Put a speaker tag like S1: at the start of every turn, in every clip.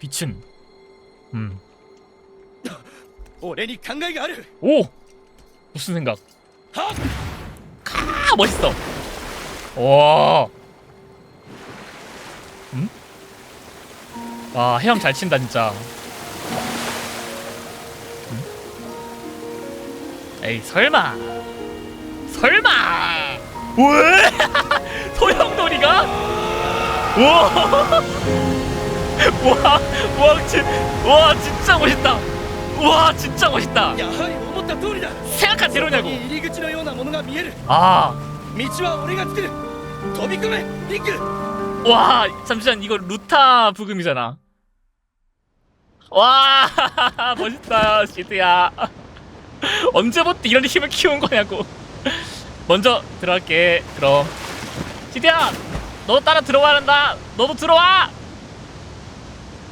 S1: 빛은 음.
S2: 俺に考えがある
S1: 오! 무슨 생각?
S2: はっ
S1: 아, 멋있어. 와. 음? 와, 해영 잘 친다 진짜. 음? 에이, 설마. 설마. 왜? 소형놀이가? 우와. 와, 와, 진, 와, 진짜 멋있다. 와, 진짜 멋있다.
S2: やはり思った通りだ
S1: 생각한 대로냐고.
S2: そこに入り口のようなものが見える
S1: 아,
S2: 道は俺が作る飛び込めリンク
S1: 와 잠시만 이거 루타 부금이잖아 와 멋있다 시드야 언제부터 이런 힘을 키운 거냐고 먼저 들어갈게 그럼 시드야 너 따라 들어와야 한다 너도 들어와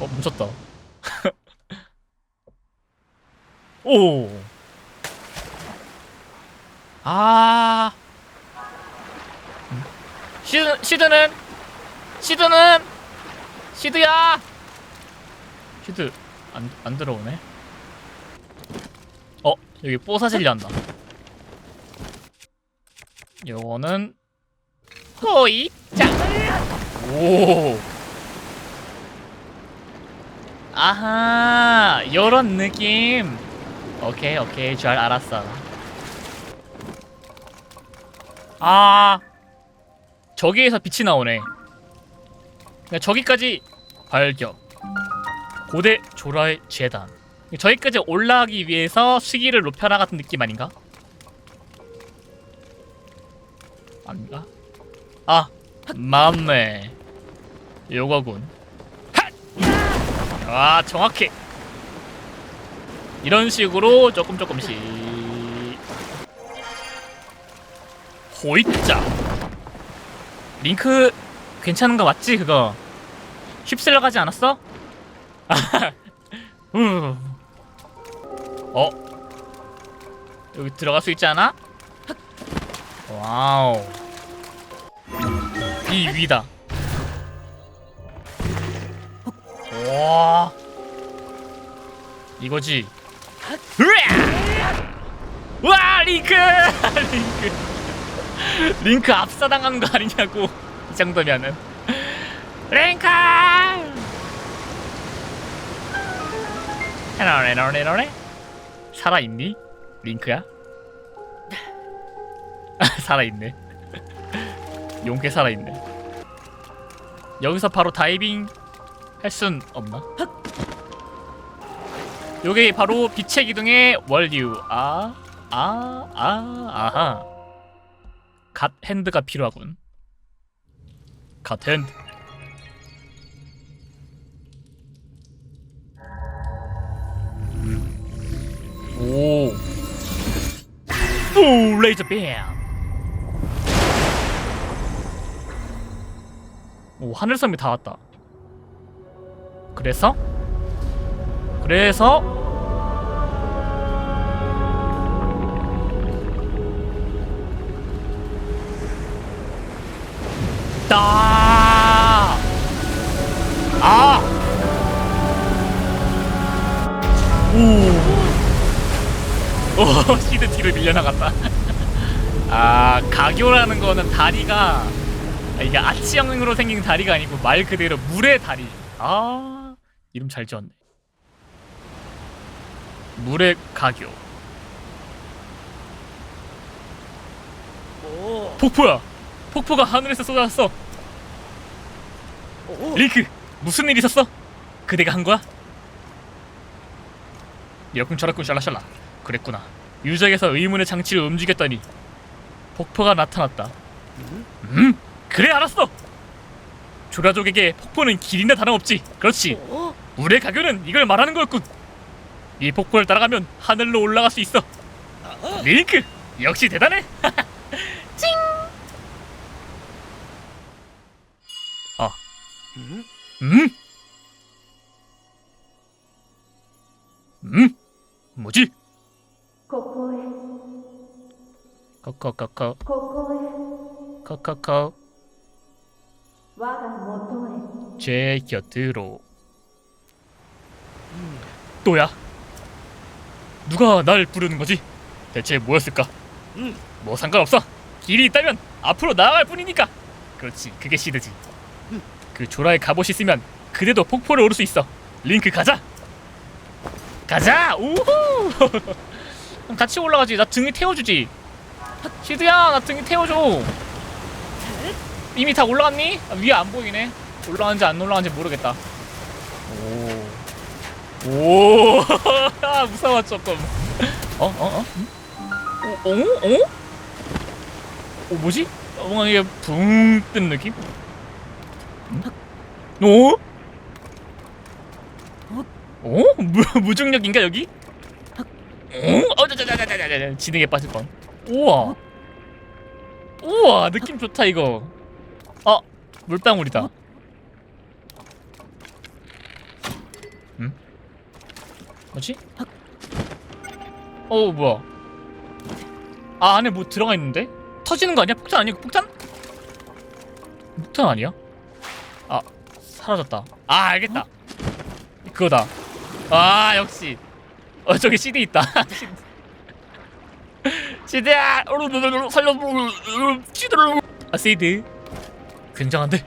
S1: 어 멈췄다. 오. 아. 음. 시드, 시드는? 시드는? 시드야! 시드 안, 안 들어오네. 어 여기 뽀사질리 한다. 요거는 호이짱! 오 아하 요런 느낌. 오케이 오케이. 잘 알았어. 아 저기에서 빛이 나오네. 그러니까 저기까지 발견 고대 조라의 재단. 저기까지 올라가기 위해서 수기를 높여라 같은 느낌 아닌가? 아닌가? 아 맞네. 요거군 아 정확해 이런 식으로 조금 조금씩. 호이자. 링크 괜찮은 거 맞지 그거? 휩쓸려 가지 않았어? 후. 어? 여기 들어갈 수 있지 않아? 와우. 이 위다 와. 이거지! 와 링크! 링크. 링크 압사당하는 거 아니냐고. 이 정도면은. 링크 헤로레로레로레 살아있니? 링크야? 살아있네. 용케 살아있네. 여기서 바로 다이빙 할 순 없나? 요게 바로 빛의 기둥의 원류 아, 아, 아, 아하 갓 핸드가 필요하군 갓 핸드 오. 오, 레이저 뱀. 오, 하늘섬이 다 왔다. 그래서? 그래서 따. 아. 오. 오, 시드 뒤로 밀려나갔다. 아, 가교라는 거는 다리가 아, 이게 아치형으로 생긴 다리가 아니고 말 그대로 물의 다리. 아, 이름 잘 지었네. 물의 가교.
S2: 오.
S1: 폭포야. 폭포가 하늘에서 쏟아졌어.
S2: 오.
S1: 링크, 무슨 일 있었어? 그대가 한 거야? 여군 철학군 샬라샬라. 그랬구나. 유적에서 의문의 장치를 움직였더니 폭포가 나타났다. 음? 음? 그래 알았어. 조라족에게 폭포는 길이나 다름없지. 그렇지.
S2: 어?
S1: 우리의 가교는 이걸 말하는 거였군. 이 폭포를 따라가면 하늘로 올라갈 수 있어. 링크 역시 대단해. 찡. 아.
S2: 음?
S1: 음? 음? 뭐지?
S3: 코코코코코 코코코
S1: 제 곁으로 또야? 누가 날 부르는 거지? 대체 뭐였을까?
S2: 음.
S1: 뭐 상관없어. 길이 있다면 앞으로 나아갈 뿐이니까. 그렇지, 그게 시드지. 그 조라의 갑옷이 있으면 그대도 폭포를 오를 수 있어. 링크 가자. 가자. 우후. 그럼 같이 올라가지. 나 등에 태워주지. 시드야, 나 등에 태워줘. 이미 다 올라갔니? 아, 위에 안 보이네. 올라간지 안 올라간지 모르겠다. 오. 오. 무서워 조금. 어? 어? 어? 응? 어? 어? 어? 어 뭐지? 어, 뭔가 이게 붕 뜬 느낌? 응? 어? 어? 무, 무중력인가 여기? 어? 어, 자자자자자자 지능에 빠질 뻔. 우와. 우와, 느낌 좋다 이거. 아, 물방울이다. 뭐지? 어, 뭐야? 아, 안에 뭐 들어가 있는데? 터지는 거 아니야? 폭탄 아니야? 폭탄? 폭탄 아니야? 아, 사라졌다. 아, 알겠다. 그거다. 아, 역시. 어, 저기 CD 있다. CD야! 살려! CD를! 아, CD. 굉장한데?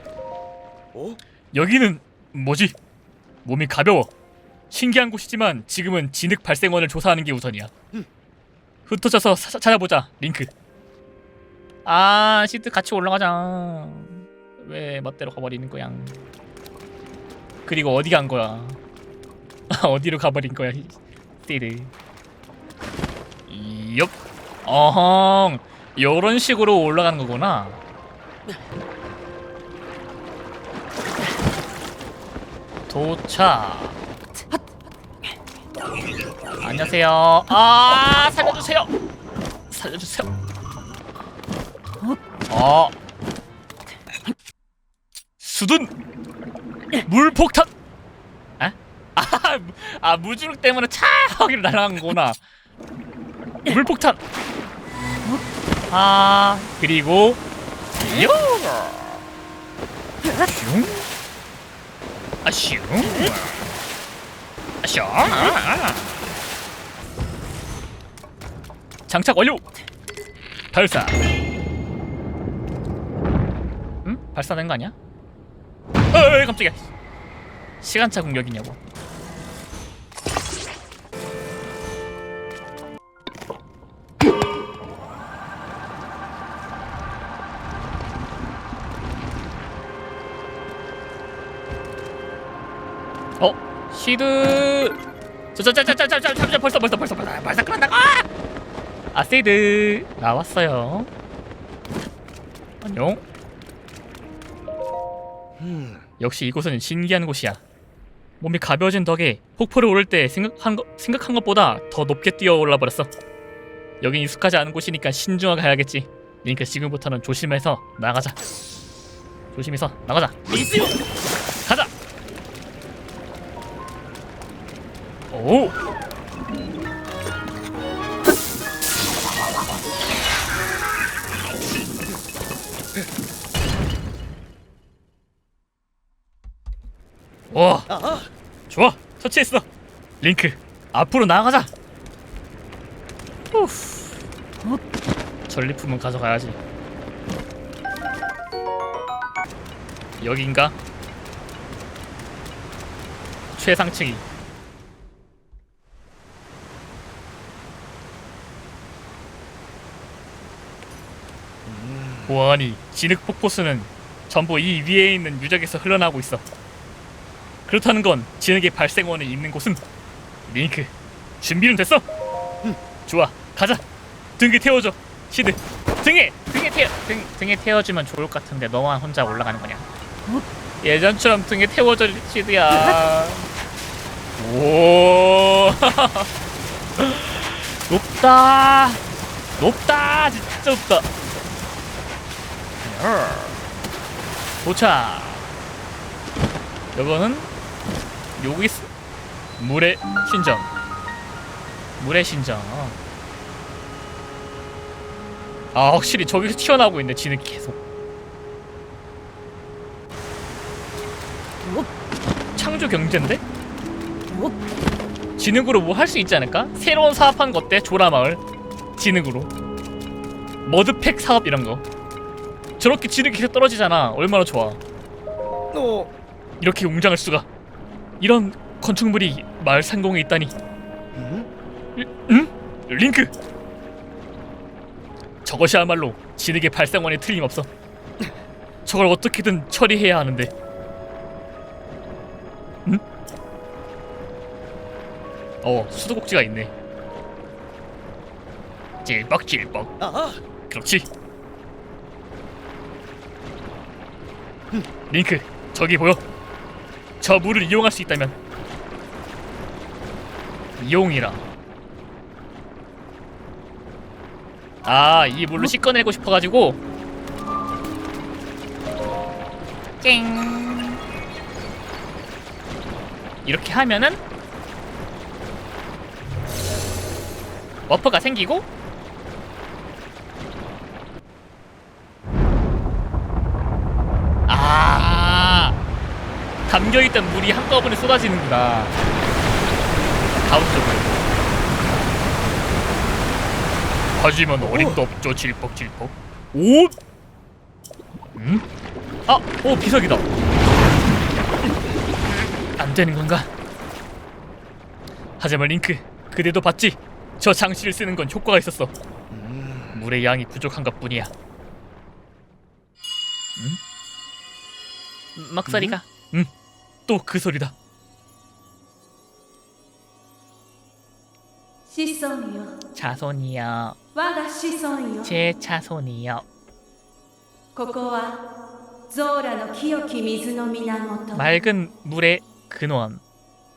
S2: 어?
S1: 여기는 뭐지? 몸이 가벼워. 신기한 곳이지만 지금은 진흙 발생원을 조사하는 게 우선이야. 흩어져서 사- 찾아보자, 링크. 아, 시드 같이 올라가자. 왜 멋대로 가버리는 거야? 그리고 어디 간 거야? 어디로 가버린 거야, 시드? 이엽. 어헝. 요런 식으로 올라가는 거구나. 도착. 안녕하세요. 아 살려주세요. 살려주세요. 어. 수둔 물폭탄. 아? 아, 무- 아 무주력 때문에 차 하기를 날아간 거구나. 물폭탄. 아 그리고 요. 슝. 아슝. 아슝. 장착 완료. 발사. 응? 발사된 거 아니야? 어이 깜짝이야. 시간차 공격이냐고. 어? 시드. 저저저저저저저 벌써 벌써 벌써 벌써 벌써 끝난다고. 아세이드 나왔어요. 안녕.
S2: 음.
S1: 역시 이곳은 신기한 곳이야. 몸이 가벼워진 덕에 폭포를 오를 때 생각한 것 생각한 것보다 더 높게 뛰어 올라 버렸어. 여긴 익숙하지 않은 곳이니까 신중하게 가야겠지. 그러니까 지금부터는 조심해서 나가자. 조심해서 나가자.
S2: 이스
S1: 오. 와,
S2: 아,
S1: 좋아. 처치했어. 링크, 앞으로 나아가자. 우후. 전리품은 가져가야지. 여긴가? 최상층이 보아하니 진흙 폭포수는 전부 이 위에 있는 유적에서 흘러나오고 있어. 그렇다는 건 진흙의 발생원이 있는 곳은 링크 준비는 됐어? 응. 좋아 가자 등에 태워줘 시드 등에 등에 태워 등, 등에 태워주면 좋을 것 같은데 너만 혼자 올라가는 거냐? 예전처럼 등에 태워줘 시드야. 오 높다 높다 진짜 높다. 도착. 이거는 여기 있 물의 신정. 물의 신정. 아 확실히 저기서 튀어나오고 있네 진흙이 계속. 창조 경제인데? 진흙으로 뭐 할 수 있지 않을까? 새로운 사업하는 거 어때? 조라마을 진흙으로 머드팩 사업 이런 거 저렇게 지르기가 떨어지잖아. 얼마나 좋아.
S2: 어.
S1: 이렇게 웅장할 수가. 이런 건축물이 마을 상공에 있다니.
S2: 응?
S1: 응? 링크. 저것이야말로 진흙의 발상원에 틀림없어. 저걸 어떻게든 처리해야 하는데. 응? 어, 수도꼭지가 있네. 질뻑질뻑.
S2: 아하.
S1: 그렇지. 링크 저기 보여. 저 물을 이용할 수 있다면. 이용이라. 아 이 물로 씻어내고 싶어가지고. 쨍. 이렇게 하면은 워퍼가 생기고 담겨있던 물이 한꺼번에 쏟아지는구나 다음 쪽으로 하지만 어림도 없죠 질퍽질퍽 오? 음? 아! 오 비석이다 안 되는 건가? 하지만 링크 그대도 봤지? 저 장치를 쓰는 건 효과가 있었어 물의 양이 부족한 것 뿐이야 음? 막소리가 음, 또 그 소리다
S3: 子孫よ
S1: 자손이여
S3: 我が子孫よ
S1: 제 자손이여
S3: ここはゾーラの清き水の源
S1: 맑은 물의 근원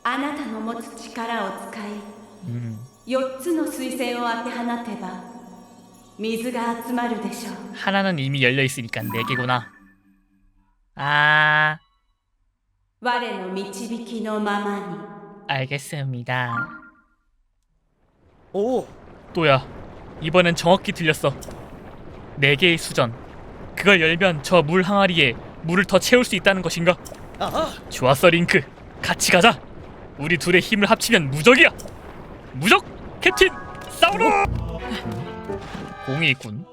S3: あなたの持つ力を使い
S1: 음,
S3: 4つの彗星を当て放てば水が集まるでしょう
S1: 하나는 이미 열려 있으니까 네 개구나 아
S3: 我の導きのままに
S1: 알겠습니다
S2: おお
S1: 또야 이번엔 정확히 들렸어 네 개의 수전 그걸 열면 저 물 항아리에 물을 더 채울 수 있다는 것인가
S2: ああ
S1: 좋았어 링크 같이 가자 우리 둘의 힘을 합치면 무적이야 무적 캡틴 싸우러 공이 있군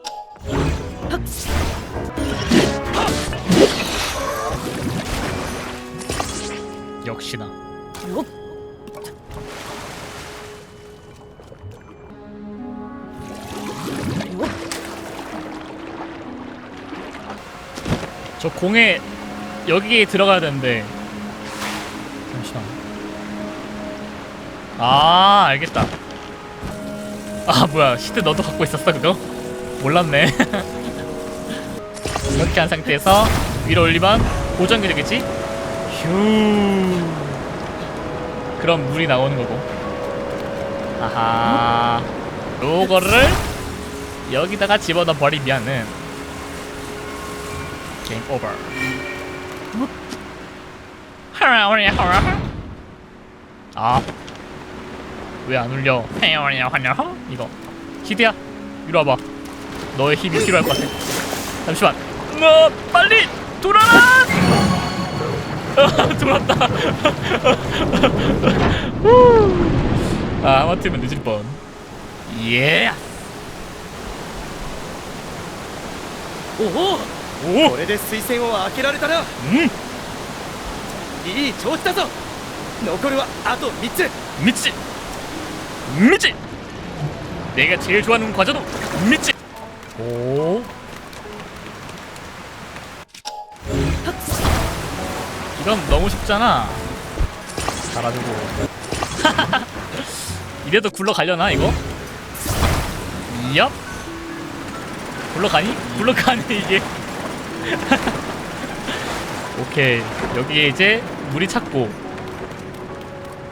S1: 역시나. 저 공에 여기에 들어가야 되는데. 잠시만. 아 알겠다. 아 뭐야. 시트 너도 갖고 있었어 그거? 몰랐네. 이렇게 한 상태에서 위로 올리면 고정이 되겠지? 휴 그럼 물이 나오는 거고 아하 요거를 여기다가 집어넣어 버리면은 게임 오버 아. 왜 안 울려? 이거. 히드야, 이리 와봐. 너의 힘이 필요할 것 같아. 잠시만. 어, 빨리 돌아라! 아, 돌았다. 후. 아, 하마터면 늦을 뻔. 예.
S2: おお
S1: 오.
S2: これで水栓を開けられたな
S1: 음.
S2: いい調子だぞ残るはあと3つ
S1: 미치. 미치. 내가 제일 좋아하는 과자도 미치. 오. 이건 너무 쉽잖아. 달아주고. 이래도 굴러가려나 이거? 얍. 굴러가니? 굴러가네 이게. 오케이 여기에 이제 물이 찼고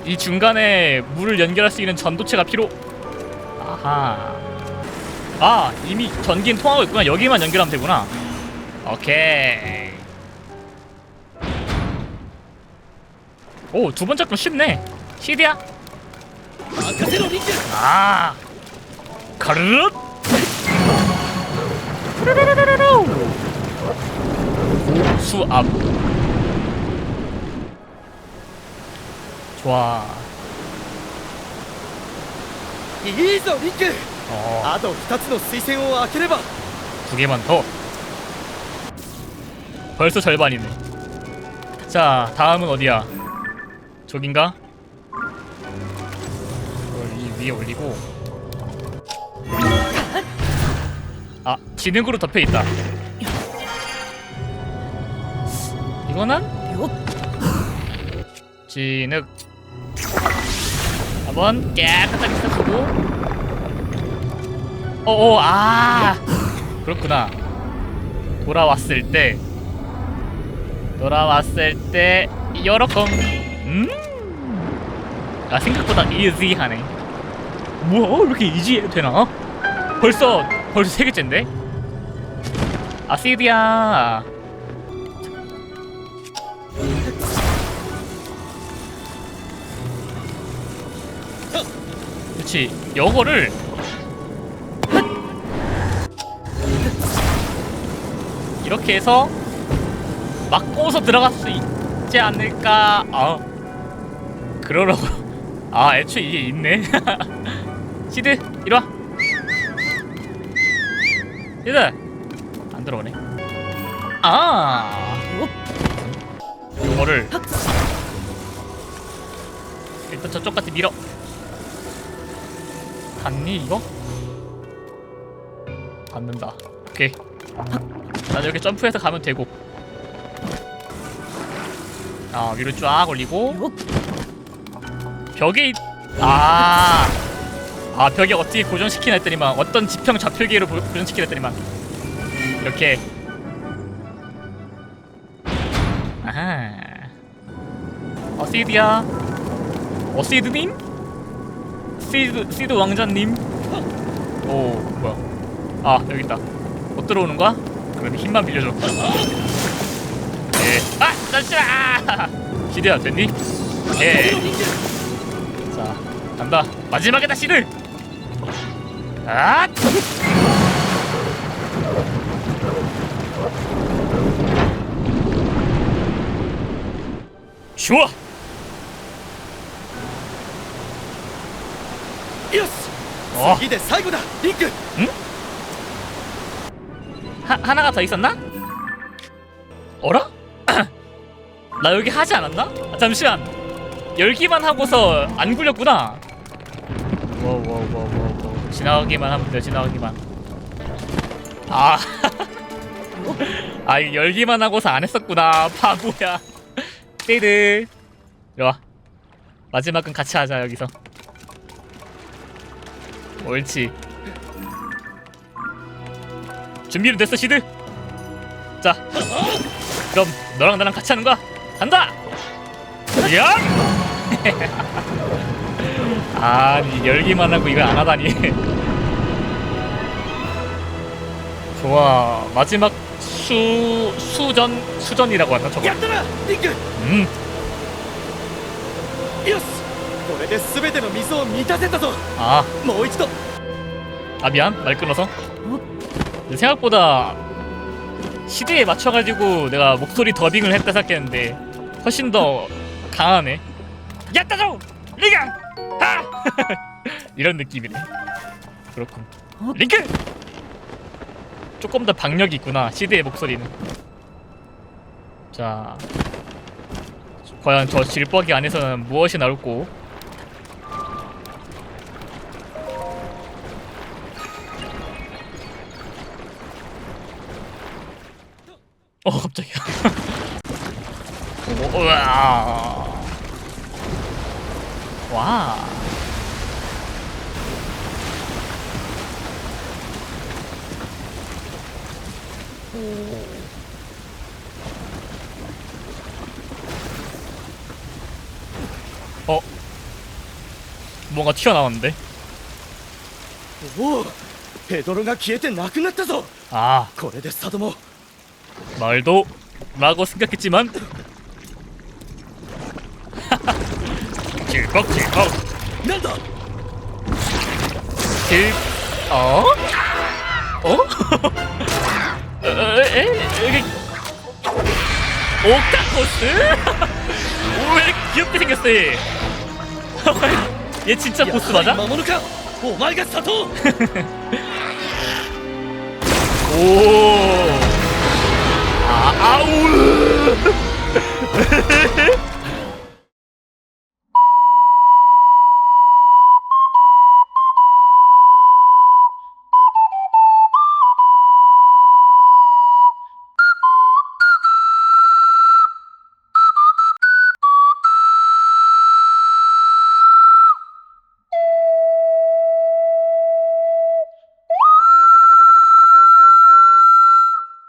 S1: 이 중간에 물을 연결할 수 있는 전도체가 필요. 아하. 아 이미 전기는 통하고 있구나. 여기만 연결하면 되구나. 오케이. 오 두 번째 건 쉽네. 시드야.
S2: 任せろリンク
S1: 아. 가르르. 수압. 좋아.
S2: いいぞリンク
S1: 어,
S2: あと2つの水栓を開ければ
S1: 두 개만 더. 벌써 절반이네. 자, 다음은 어디야? 저긴가? 이걸 이 위에 올리고. 아, 진흙으로 덮여 있다. 이거는 진흙. 한번 깨끗하게 닦고. 어어, 아, 그렇구나. 돌아왔을 때 돌아왔을 때 요렇게 음? 아 생각보다 이지하네 뭐야 왜 이렇게 이지 되나? 벌써 벌써 세 개째인데? 아시디야 그렇지 요거를 이렇게 해서 막고서 들어갈 수 있지 않을까? 아, 그러라고. 아, 애초에 이게 있네. 시드, 이리 와. 시드, 안 들어오네. 아, 요거를 일단 저쪽까지 밀어. 갔니 이거? 받는다. 오케이. 난 이렇게 점프해서 가면 되고 아 위로 쫙 올리고 벽에 있... 아... 아 벽에 어떻게 고정시키나 했더니만 어떤 지평 좌표계로 보- 고정시키나 했더니만 이렇게 아하 어시드야 어시드님? 시드, 시드 왕자님? 오 뭐야 아 여기 있다 못 들어오는 거야? 그럼 힘만 빌려줘. 예. 아 잠시만. 시드야 됐니? 예. 자 간다 마지막에 다시를 아! 좋아!
S2: 이대 사이다 링크! 응?
S1: 하, 하나가 더 있었나? 어라? 나 여기 하지 않았나? 아, 잠시만 열기만 하고서 안 굴렸구나. 워워워워워 지나가기만 하면 돼 지나가기만. 아, 아 열기만 하고서 안 했었구나. 바보야. 띠드. 이리와. 마지막은 같이 하자 여기서. 옳지. 준비는 됐어 시드? 자 그럼 너랑 나랑 같이 하는 거야. 간다! 야 아, 아니 열기만 하고 이걸 안 하다니. 좋아. 마지막 수 수전 수전이라고 하나 저거? 음. 아. 아 미안. 말 끊어서. 생각보다 시대에 맞춰가지고 내가 목소리 더빙을 했다 생각했는데 훨씬 더 강하네. 야따죠 리강 하! 이런 느낌이네. 그렇군. 링크 조금 더 박력이 있구나 시대의 목소리는. 자 과연 저 질퍽이 안에서는 무엇이 나올고? 어 깜짝이야. 오, 우와 와 오. 어 뭔가 튀어나왔는데
S2: おおヘドロが消えてなくなったぞ
S1: 아
S2: これで佐渡も
S1: 말도 라고 생각했지만 먹지 먹
S2: 난다 길
S1: 어? 어? 어 에? 여기 옥타코스? 왜 귀엽게 생겼어 얘? 진짜 보스 맞아?
S2: 오마이갓 사토
S1: 오 아, 아우